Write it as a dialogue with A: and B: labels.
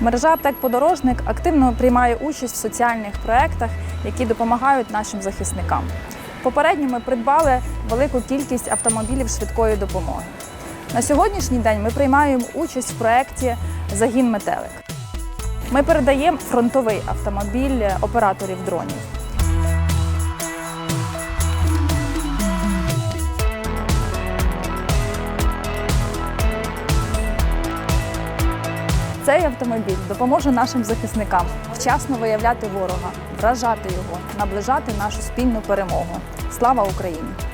A: Мережа аптек Подорожник активно приймає участь в соціальних проєктах, які допомагають нашим захисникам. Попередньо ми придбали велику кількість автомобілів швидкої допомоги. На сьогоднішній день ми приймаємо участь в проєкті Загін метелик. Ми передаємо фронтовий автомобіль операторів дронів. Цей автомобіль допоможе нашим захисникам вчасно виявляти ворога, вражати його, наближати нашу спільну перемогу. Слава Україні!